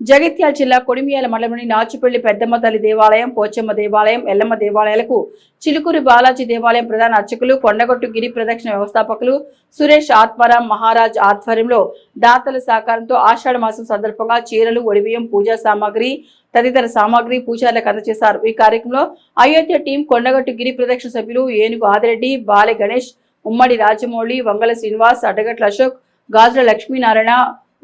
జగిత్యాల జిల్లా కొడిమియాల మండలంలోని నాచుపల్లి పెద్దమ్మ తల్లి దేవాలయం పోచమ్మ దేవాలయం ఎల్లమ్మ దేవాలయాలకు చిలుకూరి బాలాజీ దేవాలయం ప్రధాన అర్చకులు కొండగొట్టు గిరి ప్రదక్షిణ వ్యవస్థాపకులు సురేష్ ఆత్మారాం మహారాజ్ ఆధ్వర్యంలో దాతల సహకారంతో ఆషాఢ మాసం సందర్భంగా చీరలు ఒడిబియ్యం పూజా సామాగ్రి తదితర సామాగ్రి పూజార్లకు అందజేశారు. ఈ కార్యక్రమంలో అయోధ్య టీం కొండగట్టు గిరి ప్రదక్షిణ సభ్యులు ఏనుగు ఆదిరెడ్డి బాలె గణేష్ ఉమ్మడి రాజమౌళి వంగల శ్రీనివాస్ అడ్డగట్ల అశోక్ గాజుల లక్ష్మీనారాయణ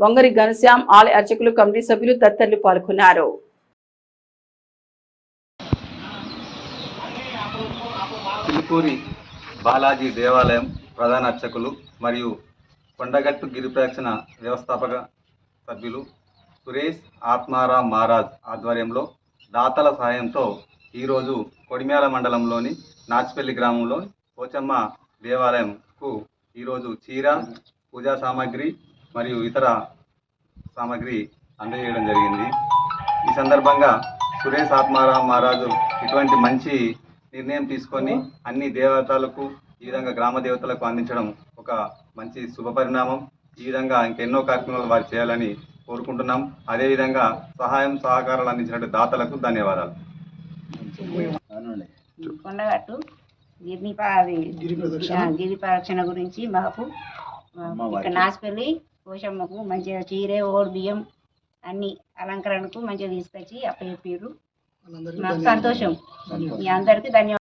వంగరి ఘనశ్యాం ఆలయ అర్చకులు కమిటీ సభ్యులు తదితరులు పాల్గొన్నారు. చిలుకూరి బాలాజీ దేవాలయం ప్రధాన అర్చకులు మరియు కొండగట్టు గిరిప్రక్షణ వ్యవస్థాపక సభ్యులు సురేష్ ఆత్మారాం మహారాజ్ ఆధ్వర్యంలో దాతల సహాయంతో ఈరోజు కొడిమ్యాల మండలంలోని నాచిపల్లి గ్రామంలో పోచమ్మ దేవాలయంకు ఈరోజు చీర పూజా సామాగ్రి మరియు ఇతర సామాగ్రి అందజేయడం జరిగింది. ఈ సందర్భంగా సురేష్ ఆత్మారాం మహారాజు ఇటువంటి మంచి నిర్ణయం తీసుకొని అన్ని దేవతలకు ఈ విధంగా గ్రామ దేవతలకు అందించడం ఒక మంచి శుభ పరిణామం. ఈ విధంగా ఇంకెన్నో కార్యక్రమాలు వారు చేయాలని కోరుకుంటున్నాం. అదేవిధంగా సహాయం సహకారాలు అందించిన దాతలకు ధన్యవాదాలు. కొండగట్టు ఆ, గిరి ప్రదక్షిణ గురించి మాకు ఇక్కడ నాసిపల్లి పోషమ్మకు మంచిగా చీరే ఓడి బియ్యం అన్ని అలంకరణకు మంచిగా తీసుకొచ్చి అప్పచెప్పారు మాకు సంతోషం. మీ అందరికీ ధన్యవాదాలు.